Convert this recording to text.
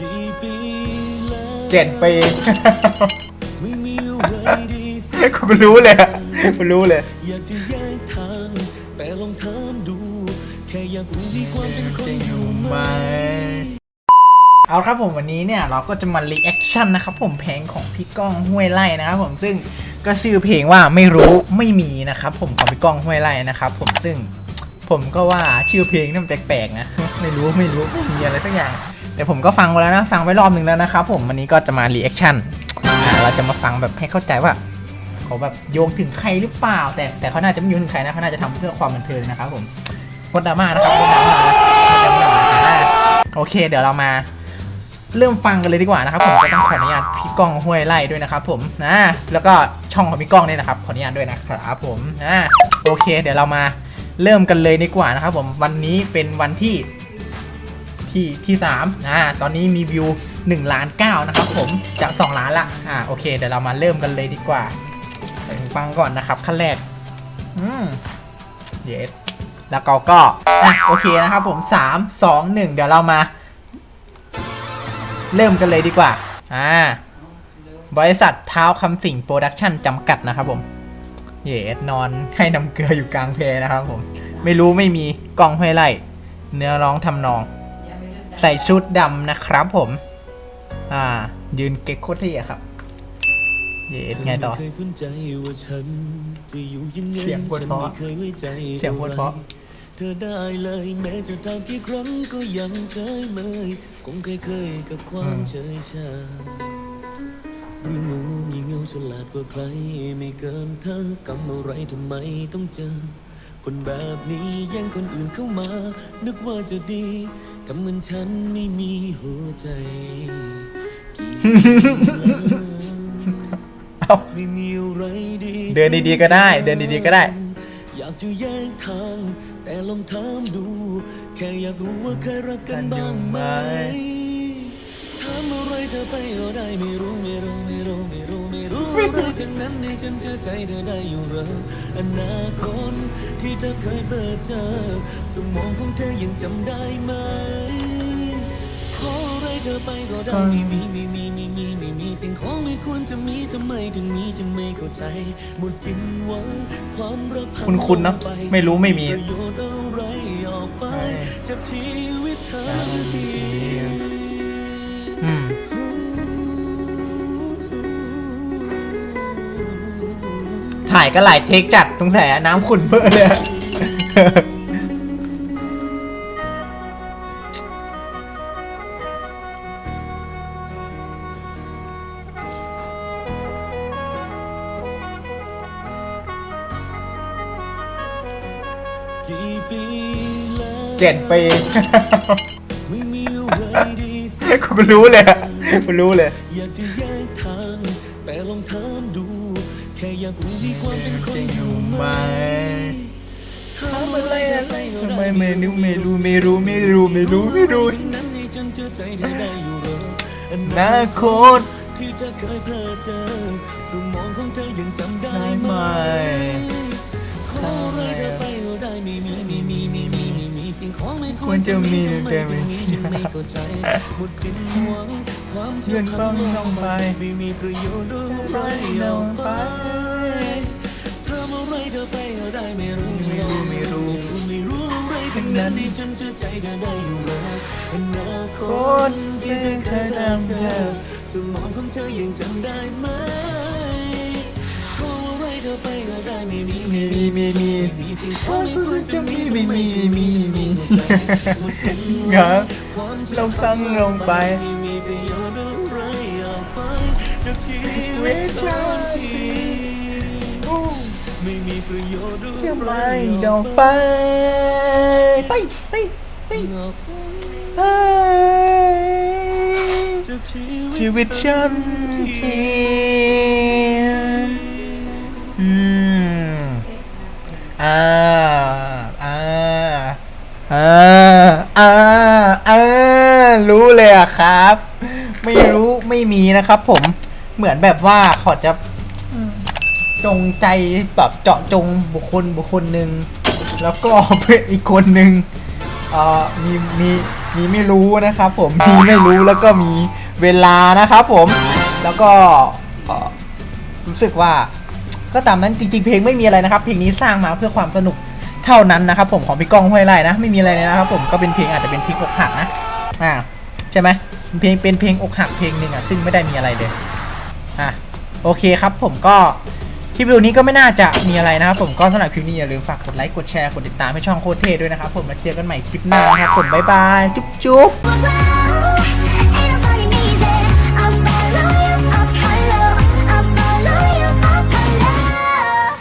กี่ปีแล้วเจ็ดปีไม่มีอะไรดีสักกูรู้เลยอะกูรู้เลยอยากจะแยกทางแต่ลองถามดูแค่อยากรู้มีความเป็นคนอยู่ไหมเอาครับผมวันนี้เนี่ยเราก็จะมารีแอคชั่นนะครับผมเพลงของพี่ก้องห้วยไร่นะครับผมซึ่งก็ชื่อเพลงว่าไม่รู้ไม่มีนะครับผมของพี่ก้องห้วยไร่นะครับผมซึ่งผมก็ว่าชื่อเพลงนี่มันแปลกๆนะไม่รู้ไม่รู้ไม่มีอะไรสักอย่าง แต่ผมก็ฟังไปแล้วนะ ฟังไปรอบหนึ่งแล้วนะครับผมวันนี้ก็จะมารีแอคชั่นเราจะมาฟังแบบให้เข้าใจว่าเขาแบบโยงถึงใครหรือเปล่า แต่แต่เขาน่าจะไม่โยงถึงใครนะเขาน่าจะทำเพื่อความบันเทิงนะครับผมกดดราม่านะครับกดดราม่าโอเค เดี๋ยวเรามาเริ่มฟังกันเลยดีกว่านะครับผมก็ต้องขออนุญาตพี่ก้องห้วยไล่ด้วยนะครับผมนะแล้วก็ช่องของพี่ก้องเนี่ยนะครับขออนุญาตด้วยนะครับผมนะโอเค เดี๋ยวเรามาเริ่มกันเลยดีกว่านะครับผมวันนี้เป็นวันที่ ที่ที่สามอ่าตอนนี้มีวิว1ล้าน9นะครับผมจาก2ล้านละอ่าโอเคเดี๋ยวเรามาเริ่มกันเลยดีกว่าไปฟังก่อนนะครับขั้นแรกอืมเยสแล้วก็ก็อะโอเคนะครับผม 3 2 1 เดี๋ยวเรามา เริ่มกันเลยดีกว่า อ่า บริษัทเท้าคำสิงโปรดักชั่นจำกัดนะครับผม เยสนอนให้น้ำเกลืออยู่กลางเพนะครับผม ไม่รู้ไม่มีกล้องห้วยไล่เนื้อร้องทำนอง ใส่ชุดดำนะครับผม อ่า ยืนเก๊กโคตรเท่อะครับ เยสไงต่อเธม่เคยสนใจว่าฉันจะอยู่ยังไงเสียงโคตรเพราะฉันไม่เคยไว้ใจเสียงโคตรเพราะเธอได้เลยแม้จะทำกี่ครั้งก็ยังเฉยเมยคงเคยเคยๆกับความเฉยชาหรืองูมีเงาฉลาดกว่าใคร ไม่เกินเธอกำอะไรทำไมต้องเจอ คนแบบนี้แย่งคนอื่นเข้ามา นึกว่าจะดี ทำเหมือนฉันไม่มีหัวใจกี่ปีแล้วเอ้าไม่มีอะไรดีเดินดีๆก็ได้ เดินดีๆก็ได้ อยากจะแยกทาง แต่ลองถามดู แค่อยากรู้ว่าเคยรักกันบ้างไหม ถามอะไรเธอไปก็ได้ไม่รู้ไม่รู้ไม่รู้ไม่รู้ไม่รู้อะไรทั้งนั้นในฉันเชื่อใจเธอได้อยู่เหรออนาคตที่เธอเคยเปิดเจอสมองของเธอยังจำได้ไหมขออะไรเธอไปก็ได้ไม่มีไม่มีไม่มีไม่มีสิ่งของไม่ควรจะมีทำไมถึงมีฉันไม่เข้าใจหมดสิ้นหวังความรักพังคุ้นๆเนอะไม่รู้ไม่มี ประโย ถ่ายก็หลายเทคจัดสงสัยน้ำขุ่นเพื่อเลยกี่ปีแล้วเจ็ดปีไม่มีอะไรดีสักกูรู้เลยอะกูรู้เลย อยากจะแยกทาง แต่ลองถามดู แค่อยากรู้มีความเป็นคนอยู่ไหมถามอะไรอะไรทำได้ไมไม่รู้ไม่รู้ไม่รู้ไม่รู้ไม่รู้ไม่รู้นั้นให้ฉันเชื่อใจเธอได้อยู่เหรออนาคตที่เธอเคยเพลอเจอสมองของเธอยังจำได้ไหมขออะไรเธอไปก็ได้ไม่มีไม่มีไม่มีไม่มีสิ่งของไม่ควรจะมีทำไมแต่ไม่ถึงมีฉันไม่เข้าใจหมดสิ้นหวัง เชื่อเงินต้องลงไปไม่มีประโยชน์อะไรออกไปทำอะไรเธอไปก็ได้ไม่รู้ไม่รู้ไม่รู้ไม่รู้อะไรทั้งนั้นที่ฉันเชื่อใจเธอได้อยู่แล้วอนาคตนที่เคยทำเธอสมองของเธอยังจำได้ไหมขออะไรเธอไปก็ได้ไม่มีมีมีมีมีมีสิ่งของไม่ควรจะมีไม่มีไม่มีไม่มีหมดสิ้นหเหรวัองความลงตั้งลงไป ชีวิตชาทันทีไม่มีประโยชน์เรียบอะไรร้อยอดไปไปไปไปไปไปชีชีวิตฉันทีอืมอ่าอ่าอ่าอ่าอ่ารู้เลยอะครับ ไม่รู้ไม่มีนะครับผม เหมือนแบบว่าเขาจะจงใจแบบเจาะจงบุคคลบุคคลหนึ่งแล้วก็เพื่อนอีกคนหนึ่งเอ่อมีมีมีไม่รู้นะครับ ผมมีไม่รู้แล้วก็มีเวลานะครับผมแล้วก็เอ่อรู้สึกว่าก็ตามนั้นจริงๆ เพลงไม่มีอะไรนะครับ เพลงนี้สร้างมาเพื่อความสนุกเท่านั้นนะครับ ผมของพี่ก้องห้วยไร่นะไม่มีอะไรเลยนะครับ ผมก็เป็นเพลงอาจจะเป็นเพลงอกหักนะอ่าใช่ไหมเป็นเพลงเป็นเพลงอกหักเพลงหนึ่งอะซึ่งไม่ได้มีอะไรเลย อะโอเคครับผมก็คลิปวิดีโอนี้ก็ไม่น่าจะมีอะไรนะครับผมก็สำหรับคลิปนี้อย่าลืมฝากกดไลค์กดแชร์กดติดตามให้ช่องโคตรเทด้วยนะครับผมแล้วเจอกันใหม่คลิปหน้านะครับผมบ๊ายบายจุ๊บจุ๊บ